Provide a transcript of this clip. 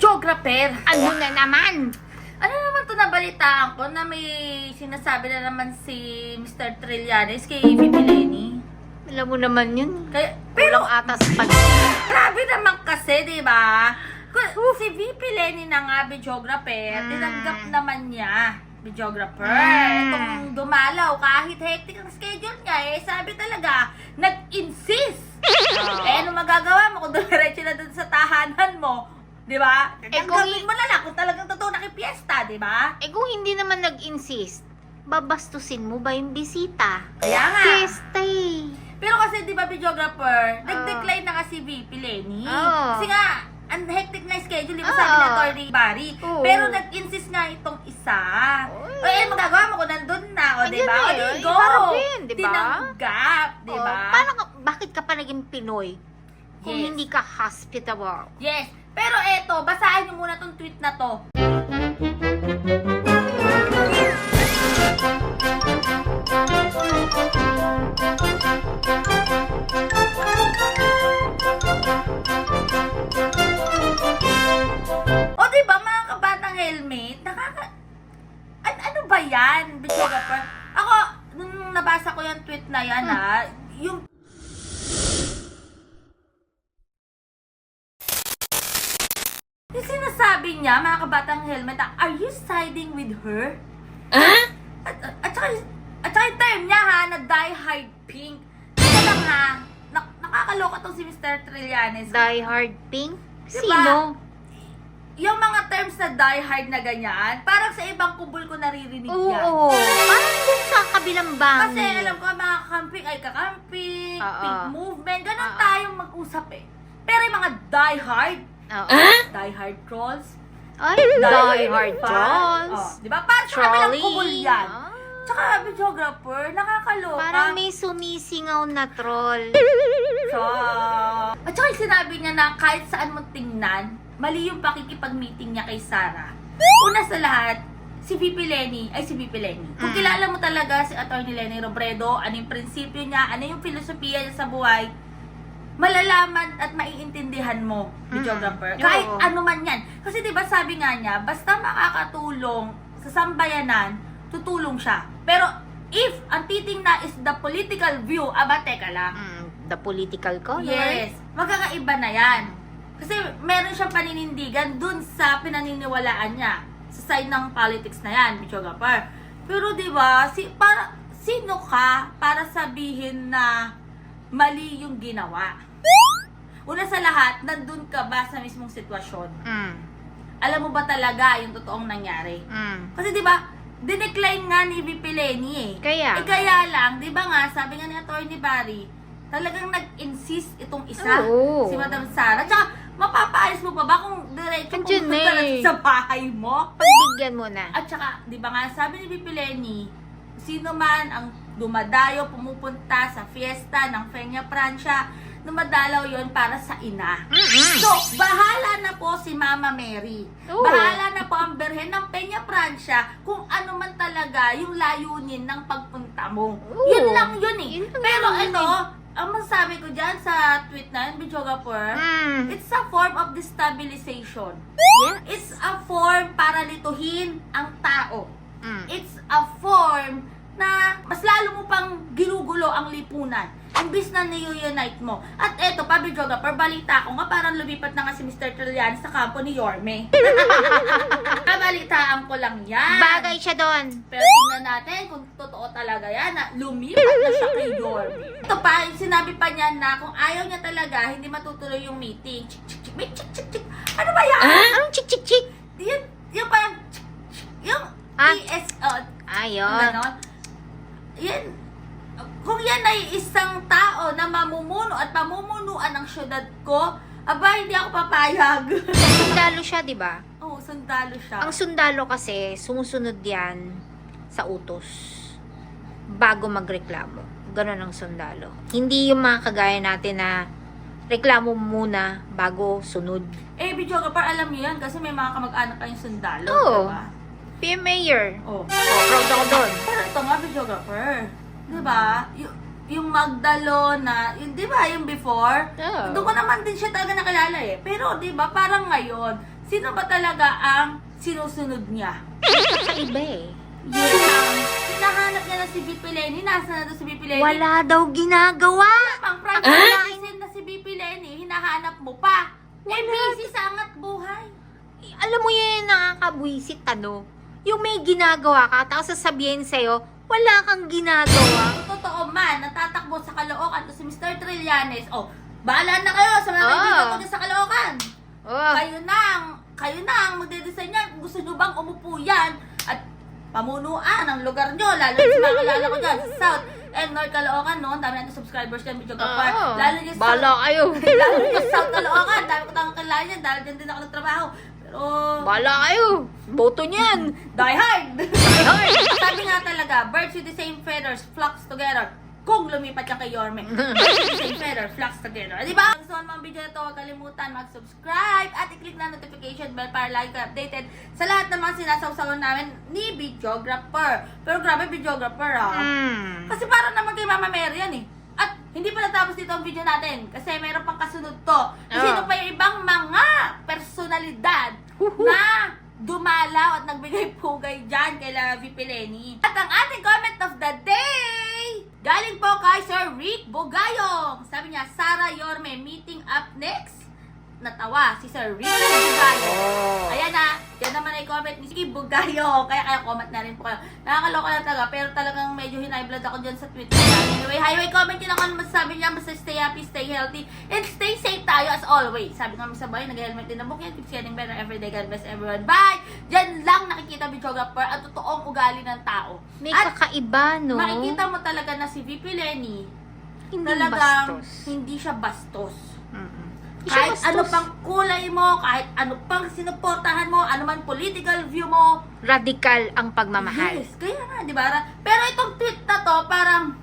videographer. Ano na naman? Ano naman to nabalitaan ko na may sinasabi na naman si Mr. Trillanes kay VP Lenny? Alam mo naman yun. Kaya, Pero atas pansin. grabe naman kasi, di ba? Kung Si VP Lenny na nga, videographer, Mm. tinanggap naman niya, videographer. Mm. Itong dumalaw, kahit hectic ang schedule niya, eh, sabi talaga, nag-insist. Oo. Eh, ano magagawa mo kung dumiretso na dun sa tahanan mo? Di ba? Eh, Eh, kung gawin i- mo na lang kung talagang totoo nakipiesta, di ba? Eh kung hindi naman nag-insist, babastusin mo ba yung bisita? Kaya nga. Fiesta eh. Pero kasi, di ba, videographer, Oo. nag-decline na kasi VP Lenny. Oo. Kasi nga, ang hectic na schedule, di ba, Oo. sabi ni Atty. Barry. Oo. Pero nag-insist nga itong isa. Oo. O, eh, magagawa mo kung nandun na, o, di ba? na O, eh. di go. Iharapin, di ba? Tinanggap, di Oh, ba? paano ka, bakit ka pa naging Pinoy? Kung Yes. hindi ka hospitable. Yes. Pero eto, basahin niyo muna tong tweet na to. O di ba mga kabatang helmet, nakaka... An- ano ba yan, videographer? Ako, nung nabasa ko yung tweet na yan ha, yung Sinasabi niya, mga kabatang helmet, na, are you siding with her? Ah? At, at, at, saka, at saka yung term niya ha, na die hard pink. Kaya lang ha, nak, nakakaloka tong si Mr. Trillanes. Die Hard Pink? Diba? Sino? yung mga terms na die hard na ganyan, parang sa ibang kubol ko naririnig yan. Oo. Parang dun sa kabilang bangin. Kasi alam ko, mga camping ay kakamping, Oo. pink movement, ganun Oo. tayong mag-usap eh. Pero yung mga die hard, Oo. die hard trolls, Ay, Die Hard fan, Jones. Oh, di ba? Parang sa kabilang Trolley. kubol yan. Ah. Tsaka videographer, nakakaloka. Parang may sumisingaw na troll. So, at saka yung sinabi niya na kahit saan mo tingnan, mali yung pakikipag-meeting niya kay Sarah. Una sa lahat, si VP Lenny, ay si VP Lenny. Kung Mm. kilala mo talaga si Atty. Lenny Robredo, ano yung prinsipyo niya, ano yung filosofiya niya sa buhay, malalaman at maiintindihan mo, videographer. Oo. Kahit ano man yan. Kasi di ba sabi nga niya, basta makakatulong sa sambayanan, tutulong siya. Pero if ang titingna is the political view, aba teka lang. Mm, the political color. Yes, magkakaiba na yan. Kasi meron siyang paninindigan dun sa pinaniniwalaan niya sa side ng politics na yan, videographer. Pero di ba, si, para, sino ka para sabihin na mali yung ginawa? Una sa lahat, nandun ka ba sa mismong sitwasyon? Mm. Alam mo ba talaga yung totoong nangyari? Mm. Kasi di ba, dinecline nga ni VP Lenny eh. Kaya? Eh kaya lang, di ba nga, sabi nga ni Atty. Barry, talagang nag-insist itong isa, Oo. si Madam Sara. Tsaka, mapapaalis mo pa ba kung diretso Andyan pumunta na eh. sa bahay mo? Pagbigyan mo na. At saka, di ba nga, sabi ni VP Lenny, sino man ang dumadayo, pumupunta sa fiesta ng Peña Francia, dumadalaw yon para sa ina. Mm-mm. So, bahala na po si Mama Mary. Bahala na po ang berhen ng Peña Francia kung ano man talaga yung layunin ng pagpunta mo. Yun lang yun eh. Yun Pero ito, ang masasabi ko dyan sa tweet na yun, Bichogapur, Mm. it's a form of destabilization. Yeah. It's a form para lituhin ang tao. Mm. It's a form na mas lalo mo pang ginugulo ang lipunan. Imbis na ni-unite mo. At eto, Pablo Joga, per balita ko nga parang lumipat na nga si Mr. Trillian sa kampo ni Yorme. Kabalitaan ko lang yan. Bagay siya doon. Pero tingnan natin kung totoo talaga yan na lumipat na siya kay Yorme. Ito pa, sinsabi pa niya na kung ayaw niya talaga, hindi matutuloy yung meeting. Chik, chik, chik, may chik, chik, chik. Ano ba yan? Anong chik chik chik? Yun, yung parang, chik, chik, yung Ah. Uh, Ayun. Ganon. Yan, kung yan ay isang tao na mamumuno at pamumunuan ng syudad ko, aba, hindi ako papayag. Sundalo siya, di ba? Oo, oh, sundalo siya. Ang sundalo kasi, sumusunod yan sa utos. Bago magreklamo. Ganon ang sundalo. Hindi yung mga kagaya natin na reklamo muna bago sunod. eh, video ka par, alam niyo yan kasi may mga kamag-anak kayong sundalo, Oo. diba? PM Mayor. Oh. Oh, proud ako doon. Ito nga, videographer. Di ba? Y- yung Magdalo na, yung, di ba, yung before, Oo. doon ko naman din siya talaga nakilala eh. Pero, di ba, parang ngayon, sino ba talaga ang sinusunod niya? Kakaiba eh. Ang hinahanap niya na si BP Lenny. Nasa na doon si BP Lenny? Wala daw ginagawa. Pang private citizen na si BP Lenny, hinahanap mo pa. Eh, Wala. busy sa angat buhay. Eh, Alam mo yun nakakabwisit ano? Yung may ginagawa ka, tapos sasabihin sa'yo, wala kang ginagawa. Totoo man, natatakbo sa Caloocan to si Mr. Trillanes. Oh, bahala na kayo sa mga Oh. kaibigan ko dyan sa Caloocan. Oh. Kayo na ang, kayo na ang magde-design yan. Gusto nyo bang umupo yan at pamunuan ang lugar nyo, lalo sa mga kalala ko dyan sa South and North Caloocan, no? Ang dami natin subscribers kami, Video Kapar. Oo. Lalo nyo sa Bahala kayo. lalo sa South Caloocan, dami ko tayong kilala yan, dahil dyan din ako nagtrabaho. Pero, Bahala kayo. Boto niyan. die hard! Ay. Sabi nga talaga, birds with the same feathers flocks together. Kung lumipat ka kay Yorme. Birds with the same feathers flocks together. Di ba? Kung gusto mo ang video na to, huwag kalimutan mag-subscribe at i-click na notification bell para lagi ka updated sa lahat ng mga sinasawsawan namin ni Videographer. Pero grabe, Videographer ah. Hmm. Kasi parang naman kay Mama Mary yan eh. At hindi pa natapos dito ang video natin kasi mayroon pang kasunod to. Kasi Ah. ito pa yung ibang mga personalidad na dumalaw at nagbigay pugay VP Lenny. At ang ating comment of the day, galing po kay Sir Rick Bugayong. Sabi niya, Sara Yorme, meeting up next. Natawa si Sir Rick Bugayong. Ayan na, yan naman ay comment ni Sige Bugayo. Kaya kaya comment na rin po kayo. Nakakaloka na talaga, pero talagang medyo blood ako dyan sa Twitter. Anyway, highway comment yun ako ano masasabi niya. Basta stay happy, stay healthy, and stay safe tayo as always. Sabi nga sa bahay, nag-helmet din na book yan. Keeps getting better every day. God bless everyone. Bye! Diyan lang nakikita videographer at totoong ugali ng tao. May at kakaiba, no? makikita mo talaga na si VP Lenny, Hindi talagang bastos. hindi siya bastos. Kahit bastos. ano pang kulay mo, kahit ano pang sinuportahan mo, ano man political view mo. Radikal ang pagmamahal. Yes, kaya nga, di ba? Pero itong tweet na to, parang